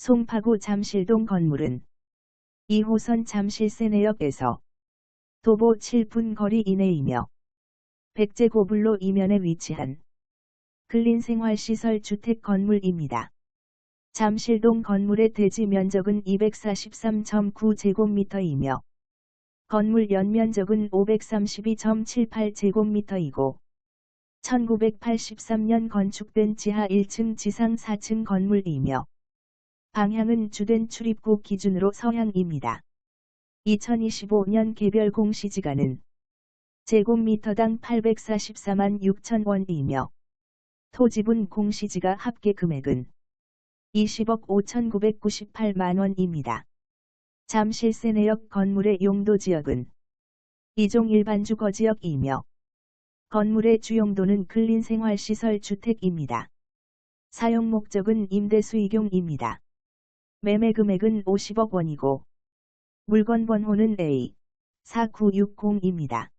송파구 잠실동 건물은 2호선 잠실세내역에서 도보 7분 거리 이내이며 백제고블로 이면에 위치한 근린생활시설 주택 건물입니다. 잠실동 건물의 대지 면적은 243.9제곱미터이며 건물 연면적은 532.78제곱미터이고 1983년 건축된 지하 1층 지상 4층 건물이며 방향은 주된 출입구 기준으로 서향입니다. 2025년 개별 공시지가는 제곱미터당 844만 6천 원이며 토지분 공시지가 합계 금액은 20억 5,998만 원입니다. 잠실세 내역 건물의 용도 지역은 이종 일반 주거 지역이며 건물의 주용도는 근린생활시설 주택입니다. 사용 목적은 임대 수익용입니다. 매매 금액은 50억 원이고 물건 번호는 A 4960입니다.